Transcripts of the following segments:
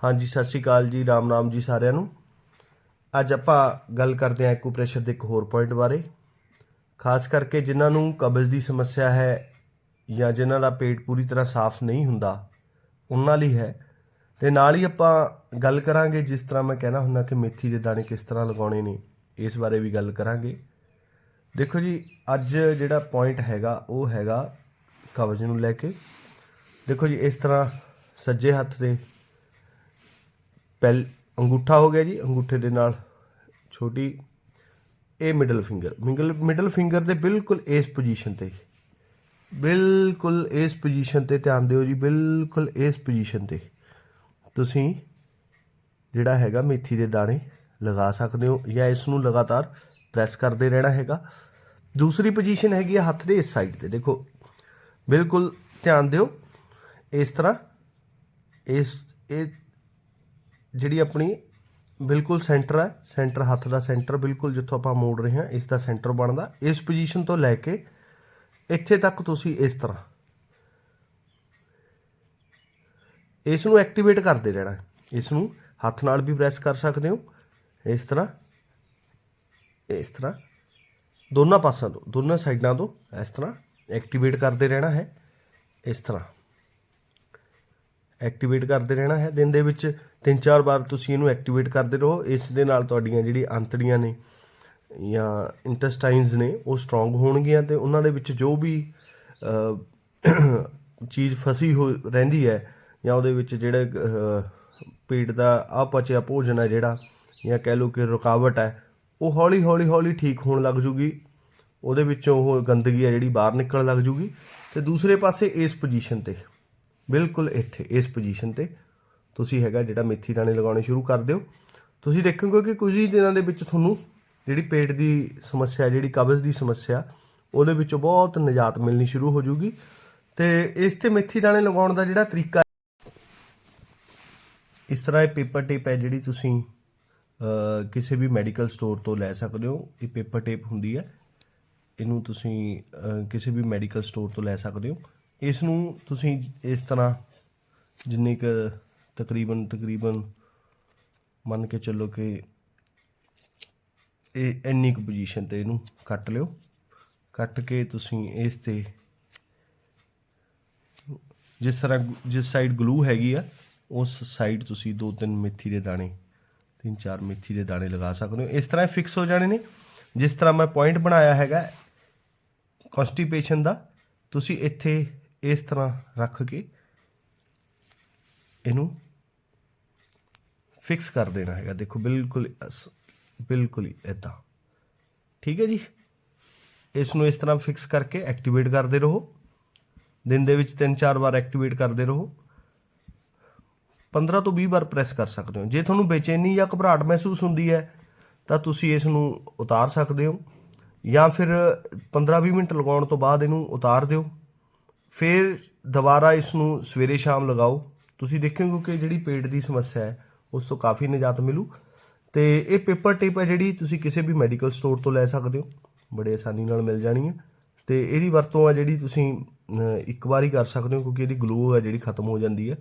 ਹਾਂਜੀ, ਸਤਿ ਸ਼੍ਰੀ ਅਕਾਲ ਜੀ, ਰਾਮ ਰਾਮ ਜੀ ਸਾਰਿਆਂ ਨੂੰ। ਅੱਜ ਆਪਾਂ ਗੱਲ ਕਰਦੇ ਹਾਂ ਐਕੂਪ੍ਰੈਸ਼ਰ ਦੇ ਇੱਕ ਹੋਰ ਪੁਆਇੰਟ ਬਾਰੇ। ਖਾਸ ਕਰਕੇ ਜਿਨ੍ਹਾਂ ਨੂੰ ਕਬਜ਼ ਦੀ ਸਮੱਸਿਆ ਹੈ ਜਾਂ ਜਿਨ੍ਹਾਂ ਦਾ ਪੇਟ ਪੂਰੀ ਤਰ੍ਹਾਂ ਸਾਫ਼ ਨਹੀਂ ਹੁੰਦਾ, ਉਹਨਾਂ ਲਈ ਹੈ। ਤੇ ਨਾਲ ਹੀ ਆਪਾਂ ਗੱਲ ਕਰਾਂਗੇ ਜਿਸ ਤਰ੍ਹਾਂ ਮੈਂ ਕਹਿਣਾ ਹੁੰਦਾ ਕਿ ਮੇਥੀ ਦੇ ਦਾਣੇ ਕਿਸ ਤਰ੍ਹਾਂ ਲਗਾਉਣੇ ਨੇ, ਇਸ ਬਾਰੇ ਵੀ ਗੱਲ ਕਰਾਂਗੇ। ਦੇਖੋ ਜੀ, ਅੱਜ ਜਿਹੜਾ ਪੁਆਇੰਟ ਹੈਗਾ, ਉਹ ਹੈਗਾ ਕਬਜ਼ ਨੂੰ ਲੈ ਕੇ। ਦੇਖੋ ਜੀ, ਇਸ ਤਰ੍ਹਾਂ ਸੱਜੇ ਹੱਥ ਦੇ ਪਹਿਲ ਅੰਗੂਠਾ ਹੋ ਗਿਆ ਜੀ, ਅੰਗੂਠੇ ਦੇ ਨਾਲ ਛੋਟੀ ਇਹ middle finger middle middle finger ਦੇ ਬਿਲਕੁਲ ਇਸ ਪੋਜੀਸ਼ਨ ਤੇ ਬਿਲਕੁਲ ਇਸ ਪੋਜੀਸ਼ਨ ਤੇ ਧਿਆਨ ਦਿਓ ਜੀ, ਬਿਲਕੁਲ ਇਸ ਪੋਜੀਸ਼ਨ ਤੇ ਤੁਸੀਂ ਜਿਹੜਾ ਹੈਗਾ ਮੇਥੀ ਦੇ ਦਾਣੇ ਲਗਾ ਸਕਦੇ ਹੋ ਜਾਂ ਇਸ ਨੂੰ ਲਗਾਤਾਰ ਪ੍ਰੈਸ ਕਰਦੇ ਰਹਿਣਾ ਹੈਗਾ। ਦੂਸਰੀ ਪੋਜੀਸ਼ਨ ਹੈਗੀ ਹੈ ਹੱਥ ਦੇ ਇਸ ਸਾਈਡ ਤੇ। ਦੇਖੋ, ਬਿਲਕੁਲ ਧਿਆਨ ਦਿਓ, ਇਸ ਤਰ੍ਹਾਂ ਇਸ, ਇਹ ਜਿਹੜੀ ਆਪਣੀ ਬਿਲਕੁਲ ਸੈਂਟਰ ਹੈ, ਸੈਂਟਰ ਹੱਥ ਦਾ ਸੈਂਟਰ ਬਿਲਕੁਲ ਜਿੱਥੋਂ ਆਪਾਂ ਮੋੜ ਰਹੇ ਹਾਂ, ਇਸ ਦਾ ਸੈਂਟਰ ਬਣਦਾ। ਇਸ ਪੋਜੀਸ਼ਨ ਤੋਂ ਲੈ ਕੇ ਇੱਥੇ ਤੱਕ ਤੁਸੀਂ ਇਸ ਤਰ੍ਹਾਂ ਇਸ ਨੂੰ ਐਕਟੀਵੇਟ ਕਰਦੇ ਰਹਿਣਾ। ਇਸ ਨੂੰ ਹੱਥ ਨਾਲ ਵੀ ਪ੍ਰੈਸ ਕਰ ਸਕਦੇ ਹੋ। ਇਸ ਤਰ੍ਹਾਂ ਇਸ ਤਰ੍ਹਾਂ, ਦੋਨਾਂ ਪਾਸਿਆਂ ਤੋਂ, ਦੋਨਾਂ ਸਾਈਡਾਂ ਤੋਂ ਇਸ ਤਰ੍ਹਾਂ ਐਕਟੀਵੇਟ ਕਰਦੇ ਰਹਿਣਾ ਹੈ। ਇਸ ਤਰ੍ਹਾਂ। ਐਕਟੀਵੇਟ ਕਰਦੇ ਰਹਿਣਾ ਹੈ ਦਿਨ ਦੇ ਵਿੱਚ। ਤਿੰਨ ਚਾਰ ਵਾਰ ਤੁਸੀਂ ਇਹਨੂੰ ਐਕਟੀਵੇਟ ਕਰਦੇ ਰਹੋ। ਇਸ ਦੇ ਨਾਲ ਤੁਹਾਡੀਆਂ ਜਿਹੜੀ ਅੰਤੜੀਆਂ ਨੇ ਜਾਂ ਇੰਟੈਸਟਾਈਨਸ ਨੇ, ਉਹ ਸਟਰੋਂਗ ਹੋਣਗੀਆਂ ਤੇ ਉਹਨਾਂ ਦੇ ਵਿੱਚ ਜੋ ਵੀ ਚੀਜ਼ ਫਸੀ ਹੋ ਰਹਿੰਦੀ ਹੈ ਜਾਂ ਉਹਦੇ ਵਿੱਚ ਜਿਹੜੇ ਪੇਟ ਦਾ ਆਪਚਿਆ ਭੋਜਨ ਹੈ ਜਿਹੜਾ ਜਾਂ ਕਹਿ ਲਓ ਕਿ ਰੁਕਾਵਟ ਹੈ, ਉਹ ਹੌਲੀ ਹੌਲੀ ਹੌਲੀ ਠੀਕ ਹੋਣ ਲੱਗ ਜੂਗੀ। ਉਹਦੇ ਵਿੱਚੋਂ ਉਹ ਗੰਦਗੀ ਹੈ ਜਿਹੜੀ ਬਾਹਰ ਨਿਕਲਣ ਲੱਗ ਜੂਗੀ। ਤੇ ਦੂਸਰੇ ਪਾਸੇ ਇਸ ਪੋਜੀਸ਼ਨ ਤੇ ਬਿਲਕੁਲ ਇੱਥੇ, ਇਸ ਪੋਜੀਸ਼ਨ ਤੇ ਤੁਸੀਂ ਹੈਗਾ ਜਿਹੜਾ ਮੇਥੀ ਦਾਣੇ ਲਗਾਉਣੇ ਸ਼ੁਰੂ ਕਰ ਦਿਓ। ਤੁਸੀਂ ਦੇਖੋਗੇ ਕਿ ਕੁਝ ਹੀ ਦਿਨਾਂ ਦੇ ਵਿੱਚ ਤੁਹਾਨੂੰ ਜਿਹੜੀ ਪੇਟ ਦੀ ਸਮੱਸਿਆ, ਜਿਹੜੀ ਕਬਜ਼ ਦੀ ਸਮੱਸਿਆ, ਉਹਦੇ ਵਿੱਚੋਂ ਬਹੁਤ ਨਿਜਾਤ ਮਿਲਣੀ ਸ਼ੁਰੂ ਹੋ ਜੂਗੀ। ਤੇ ਇਸ ਤੇ ਮੇਥੀ ਦਾਣੇ ਲਗਾਉਣ ਦਾ ਜਿਹੜਾ ਤਰੀਕਾ ਇਸ ਤਰ੍ਹਾਂ ਇਹ ਪੇਪਰ ਟੇਪ ਹੈ ਜਿਹੜੀ ਤੁਸੀਂ ਕਿਸੇ ਵੀ ਮੈਡੀਕਲ ਸਟੋਰ ਤੋਂ ਲੈ ਸਕਦੇ ਹੋ। ਇਹ ਪੇਪਰ ਟੇਪ ਹੁੰਦੀ ਹੈ। ਇਹਨੂੰ ਤੁਸੀਂ ਕਿਸੇ ਵੀ ਮੈਡੀਕਲ ਸਟੋਰ ਤੋਂ ਲੈ ਸਕਦੇ ਹੋ। ਇਸ ਨੂੰ ਤੁਸੀਂ ਇਸ ਤਰ੍ਹਾਂ ਜਿੰਨੀ ਕੁ ਤਕਰੀਬਨ ਤਕਰੀਬਨ ਮੰਨ ਕੇ ਚੱਲੋ ਕਿ ਇਹ ਇੰਨੀ ਕੁ ਪੋਜੀਸ਼ਨ ਤੇ ਇਹਨੂੰ ਕੱਟ ਲਿਓ। ਕੱਟ ਕੇ ਤੁਸੀਂ ਇਸ ਤੇ ਜਿਸ ਤਰ੍ਹਾਂ ਜਿਸ ਸਾਈਡ ਗਲੂ ਹੈਗੀ ਆ, ਉਸ ਸਾਈਡ ਤੁਸੀਂ ਦੋ ਤਿੰਨ ਮੇਥੀ ਦੇ ਦਾਣੇ ਤਿੰਨ ਚਾਰ ਮੇਥੀ ਦੇ ਦਾਣੇ ਲਗਾ ਸਕਦੇ ਹੋ। ਇਸ ਤਰ੍ਹਾਂ ਫਿਕਸ ਹੋ ਜਾਣੇ ਨੇ। ਜਿਸ ਤਰ੍ਹਾਂ ਮੈਂ ਪੁਆਇੰਟ ਬਣਾਇਆ ਹੈਗਾ ਕਨਸਟੀਪੇਸ਼ਨ ਦਾ, ਤੁਸੀਂ ਇੱਥੇ ਇਸ ਤਰ੍ਹਾਂ ਰੱਖ ਕੇ ਇਹਨੂੰ ਫਿਕਸ ਕਰ ਦੇਣਾ ਹੈਗਾ। ਦੇਖੋ, ਬਿਲਕੁਲ ਅਸ- ਬਿਲਕੁਲ ਹੀ ਇਦਾਂ ਠੀਕ ਹੈ ਜੀ? ਇਸ ਨੂੰ ਇਸ ਤਰ੍ਹਾਂ ਫਿਕਸ ਕਰਕੇ ਐਕਟੀਵੇਟ ਕਰਦੇ ਰਹੋ। ਦਿਨ ਦੇ ਵਿੱਚ ਤਿੰਨ ਚਾਰ ਵਾਰ ਐਕਟੀਵੇਟ ਕਰਦੇ ਰਹੋ। 15 ਤੋਂ 20 ਵਾਰ ਪ੍ਰੈਸ ਕਰ ਸਕਦੇ ਹੋ। ਜੇ ਤੁਹਾਨੂੰ ਬੇਚੈਨੀ ਜਾਂ ਘਬਰਾਹਟ ਮਹਿਸੂਸ ਹੁੰਦੀ ਹੈ, ਤਾਂ ਤੁਸੀਂ ਇਸ ਨੂੰ ਉਤਾਰ ਸਕਦੇ ਹੋ। ਜਾਂ ਫਿਰ 15-20 ਮਿੰਟ ਲਗਾਉਣ ਤੋਂ ਬਾਅਦ ਇਹਨੂੰ ਉਤਾਰ ਦਿਓ। ਫਿਰ ਦੁਬਾਰਾ ਇਸ ਨੂੰ ਸਵੇਰੇ ਸ਼ਾਮ ਲਗਾਓ। ਤੁਸੀਂ ਦੇਖੋਗੇ ਕਿ ਜਿਹੜੀ ਪੇਟ ਦੀ ਸਮੱਸਿਆ ਹੈ, ਉਸ ਤੋਂ ਕਾਫੀ ਨਿਜਾਤ ਮਿਲੂ। ਤੇ ਇਹ ਪੇਪਰ ਟੇਪ ਹੈ ਜਿਹੜੀ ਤੁਸੀਂ ਕਿਸੇ ਵੀ ਮੈਡੀਕਲ ਸਟੋਰ ਤੋਂ ਲੈ ਸਕਦੇ ਹੋ। ਬੜੇ ਆਸਾਨੀ ਨਾਲ ਮਿਲ ਜਾਣੀ ਹੈ। ਤੇ ਇਹਦੀ ਵਰਤੋਂ ਹੈ ਜਿਹੜੀ ਤੁਸੀਂ ਇੱਕ ਵਾਰ ਹੀ ਕਰ ਸਕਦੇ ਹੋ ਕਿਉਂਕਿ ਇਹਦੀ ਗਲੂ ਹੈ ਜਿਹੜੀ ਖਤਮ ਹੋ ਜਾਂਦੀ ਹੈ।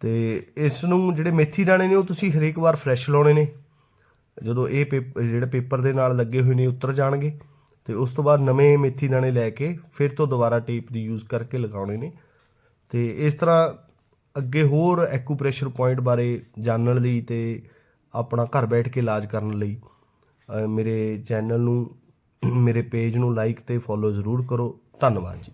ਤੇ ਇਸ ਨੂੰ ਜਿਹੜੇ ਮੇਥੀ ਦਾਣੇ ਨੇ, ਉਹ ਤੁਸੀਂ ਹਰੇਕ ਵਾਰ ਫਰੈਸ਼ ਲਾਉਣੇ ਨੇ। ਜਦੋਂ ਇਹ ਪੇਪਰ ਜਿਹੜੇ ਪੇਪਰ ਦੇ ਨਾਲ ਲੱਗੇ ਹੋਏ ਨੇ ਉਤਰ ਜਾਣਗੇ। ਤੇ ਉਸ ਤੋਂ ਬਾਅਦ ਨਵੇਂ ਮੇਥੀ ਦਾਣੇ ਲੈ ਕੇ ਫਿਰ ਤੋਂ ਦੁਬਾਰਾ ਟੇਪ ਦੀ ਯੂਜ਼ ਕਰਕੇ ਲਗਾਉਣੇ ਨੇ। ਤੇ ਇਸ ਤਰ੍ਹਾਂ ਅੱਗੇ ਹੋਰ ਐਕੂਪ੍ਰੈਸ਼ਰ ਪੁਆਇੰਟ ਬਾਰੇ ਜਾਣਨ ਲਈ ਤੇ ਆਪਣਾ ਘਰ ਬੈਠ ਕੇ ਇਲਾਜ ਕਰਨ ਲਈ ਮੇਰੇ ਚੈਨਲ ਨੂੰ, ਮੇਰੇ ਪੇਜ ਨੂੰ ਲਾਈਕ ਤੇ ਫੋਲੋ ਜ਼ਰੂਰ ਕਰੋ। ਧੰਨਵਾਦ ਜੀ।